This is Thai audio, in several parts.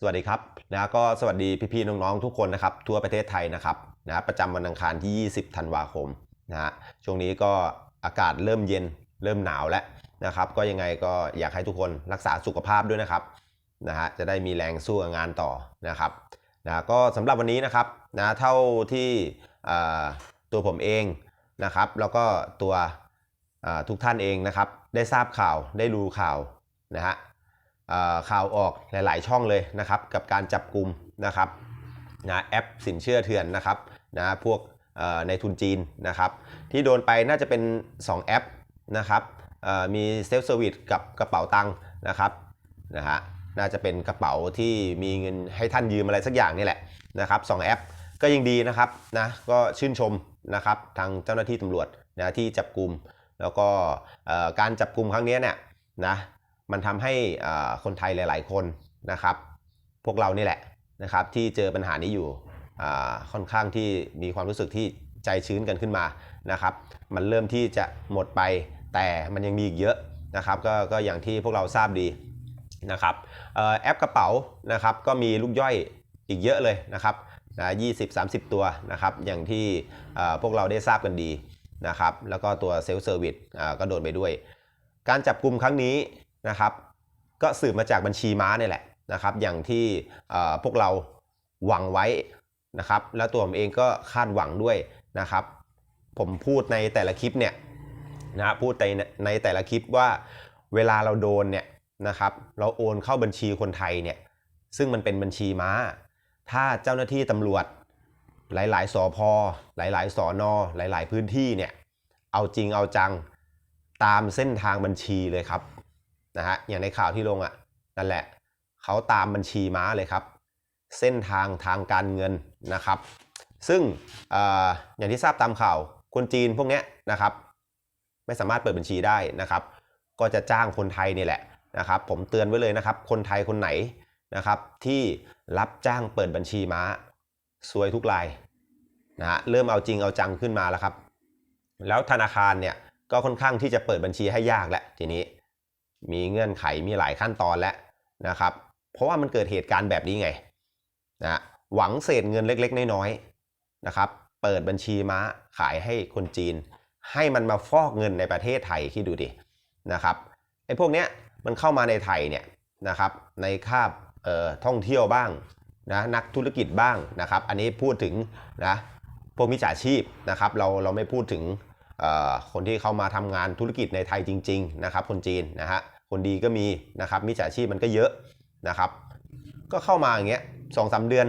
สวัสดีครับนะก็สวัสดีพี่ๆน้องๆทุกคนนะครับทั่วประเทศไทยนะครับนะประจำวันอังคารที่ 20 ธันวาคมนะฮะช่วงนี้ก็อากาศเริ่มเย็นเริ่มหนาวแล้วนะครับ ก็ยังไงก็อยากให้ทุกคนรักษาสุขภาพด้วยนะครับนะฮะจะได้มีแรงสู้งานต่อนะครับนะก็สำหรับวันนี้นะครับนะเท่าที่ตัวผมเองนะครับ แล้วก็ตัวทุกท่านเองนะครับ ได้ทราบข่าวได้รู้ข่าวนะฮะ ข่าวออกหลาย ๆ ช่องเลยนะครับ กับการจับกลุ่มนะครับนะแอปสินเชื่อเถื่อนนะครับนะพวกในทุนจีนนะครับ ที่โดนไปน่าจะเป็น 2 แอปนะครับมีเซลฟ์เซอร์วิสกับกระเป๋าตังค์นะครับนะฮะน่าจะเป็นกระเป๋าที่มีเงินให้ท่านยืมอะไรสักอย่างนี่แหละนะครับสองแอปก็ยังดีนะครับนะก็ชื่นชมนะครับทางเจ้าหน้าที่ตำรวจนะที่จับกลุ่มแล้วก็การจับกลุ่มครั้งนี้เนี่ยนะ มันทำให้คนไทยหลาย ๆ คนนะครับ พวกเรานี่แหละนะครับที่เจอปัญหานี้อยู่ค่อนข้างที่มีความรู้สึกที่ใจชื้นกันขึ้นมานะครับ มันเริ่มที่จะหมดไปแต่มันยังมีอีกเยอะนะครับก็ก็อย่างที่พวกเราทราบดีนะครับออแอปกระเป๋านะครับก็มีลูกย่อยอีกเยอะเลยนะครับนะ20 30ตัวนะครับ อย่างที่พวกเราได้ทราบกันดีนะครับ แล้วก็ตัวเซลล์เซอร์วิสก็โดนไปด้วย การจับกลุ่มครั้งนี้ นะครับ ก็สืบมาจากบัญชีม้าเนี่ยแหละนะครับ อย่างที่พวกเราหวังไว้นะครับ แล้วตัวผมเองก็คาดหวังด้วยนะครับ ผมพูดในแต่ละคลิปเนี่ยนะพูดในในแต่ละคลิปว่าเวลาเราโดนเนี่ยนะครับ เราโอนเข้าบัญชีคนไทยเนี่ย ซึ่งมันเป็นบัญชีม้า ถ้าเจ้าหน้าที่ตำรวจ หลาย ๆสอพอหลาย ๆสอนอหลาย ๆ พื้นที่เนี่ย เอาจริงเอาจังตามเส้นทางบัญชีเลยครับ นะฮะอย่างในข่าวที่ลงอะนั่นแหละเขาตามบัญชีม้าเลยครับ เส้นทางทางการเงินนะครับ ซึ่งออย่างที่ทราบตามข่าวคนจีนพวกเนี้ยนะครับ ไม่สามารถเปิดบัญชีได้นะครับ ก็จะจ้างคนไทยนี่แหละนะครับ ผมเตือนไว้เลยนะครับ คนไทยคนไหนนะครับ ที่รับจ้างเปิดบัญชีม้าซวยทุกรายนะฮะเริ่มเอาจริงเอาจังขึ้นมาแล้วครับ แล้วธนาคารเนี่ยก็ค่อนข้างที่จะเปิดบัญชีให้ยากแหล้วทีนี้ มีเงื่อนไขมีหลายขั้นตอนแล้วนะครับ เพราะว่ามันเกิดเหตุการณ์แบบนี้ไงนะหวังเศษเงินเล็กๆ น้อยๆนะครับ เปิดบัญชีม้าขายให้คนจีน ให้มันมาฟอกเงินในประเทศไทยคิดดูดินะครับไอ้พวกเนี้ยมันเข้ามาในไทยเนี่ยนะครับในคาบเอ่อท่องเที่ยวบ้างนะนักธุรกิจบ้างนะครับ อันนี้พูดถึงนะพวกมิจฉาชีพนะครับ เราเราไม่พูดถึงเอ่อคนที่เข้ามาทำงานธุรกิจในไทยจริง ๆ นะครับ คนจีนนะฮะ คนดีก็มีนะครับมิจฉาชีพมันก็เยอะนะครับ ก็เข้ามาอย่างเงี้ยสองสาเดือน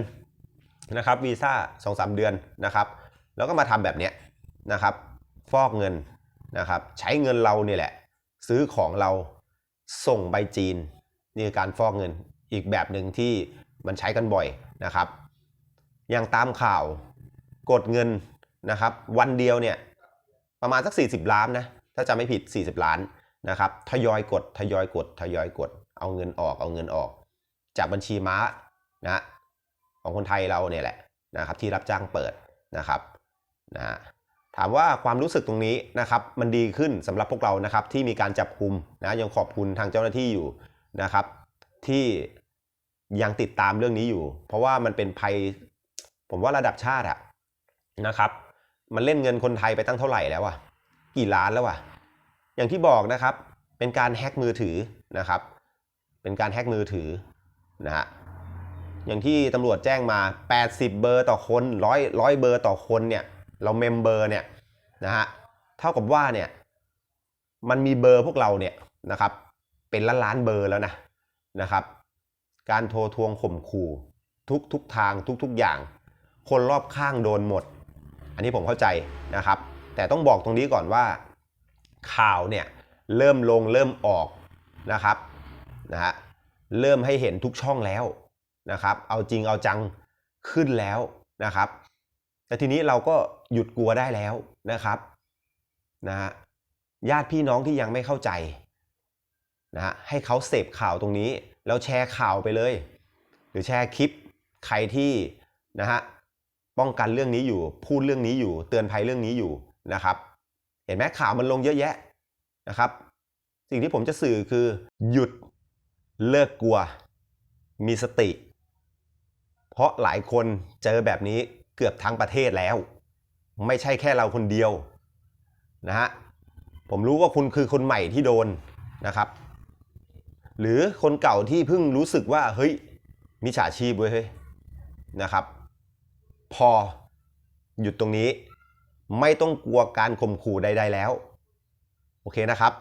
นะครับวีซ่าสองสาเดือนนะครับ แล้วก็มาทำแบบเนี้ยนะครับ ฟอกเงินนะครับ ใช้เงินเราเนี่ยแหละ ซื้อของเราส่งไปจีนนี่คือการฟอกเงินอีกแบบหนึ่งที่มันใช้กันบ่อยนะครับอย่างตามข่าวกดเงินนะครับ วันเดียวเนี่ยประมาณสัก 40 ล้านนะถ้าจำไม่ผิด 40 ล้าน นะครับทยอยกดทยอยกดทยอยกด เอาเงินออกเอาเงินออก จากบัญชีม้านะของคนไทยเราเนี่ยแหละนะครับที่รับจ้างเปิดนะครับนะถามว่าความรู้สึกตรงนี้นะครับมันดีขึ้นสำหรับพวกเรานะครับที่มีการจับกลุ่มนะยังขอบคุณทางเจ้าหน้าที่อยู่นะครับ ที่ยังติดตามเรื่องนี้อยู่ เพราะว่ามันเป็นภัย ผมว่าระดับชาติอะนะครับ มันเล่นเงินคนไทยไปตั้งเท่าไหร่แล้วอะกี่ล้านแล้วอะ อย่างที่บอกนะครับ เป็นการแฮ็กมือถือนะครับ เป็นการแฮ็กมือถือนะฮะอย่างที่ตำรวจแจ้งมา 80 เบอร์ต่อคนร้อยร้อยเบอร์ต่อคนเนี่ย เราเมมเบอร์เนี่ยนะฮะเท่ากับว่าเนี่ยมันมีเบอร์พวกเราเนี่ยนะครับ เป็นล้านล้านเบอร์แล้วนะนะครับ การโทรทวงข่มขู่ทุกทุกทางทุกทุกอย่าง คนรอบข้างโดนหมด อันนี้ผมเข้าใจนะครับ แต่ต้องบอกตรงนี้ก่อนว่า ข่าวเนี่ยเริ่มลงเริ่มออกนะครับนะฮะเริ่มให้เห็นทุกช่องแล้วนะครับเอาจริงเอาจังขึ้นแล้วนะครับ แต่ทีนี้เราก็หยุดกลัวได้แล้วนะครับนะฮะญาติพี่น้องที่ยังไม่เข้าใจนะฮะให้เขาเสพข่าวตรงนี้ แล้วแชร์ข่าวไปเลย หรือแชร์คลิปใครที่นะฮะป้องกันเรื่องนี้อยู่ พูดเรื่องนี้อยู่ เตือนภัยเรื่องนี้อยู่นะครับ เห็นไหมข่าวมันลงเยอะแยะนะครับ สิ่งที่ผมจะสื่อคือหยุดเลิกกลัว มีสติ เพราะหลายคนเจอแบบนี้เกือบทั้งประเทศแล้ว ไม่ใช่แค่เราคนเดียวนะฮะผมรู้ว่าคุณคือคนใหม่ที่โดนนะครับ หรือคนเก่าที่เพิ่งรู้สึกว่าเฮ้ยมิจฉาชีพเว้ยเฮ้ยนะครับ พอหยุดตรงนี้ ไม่ต้องกลัวการข่มขู่ใด ๆแล้ว โอเคนะครับ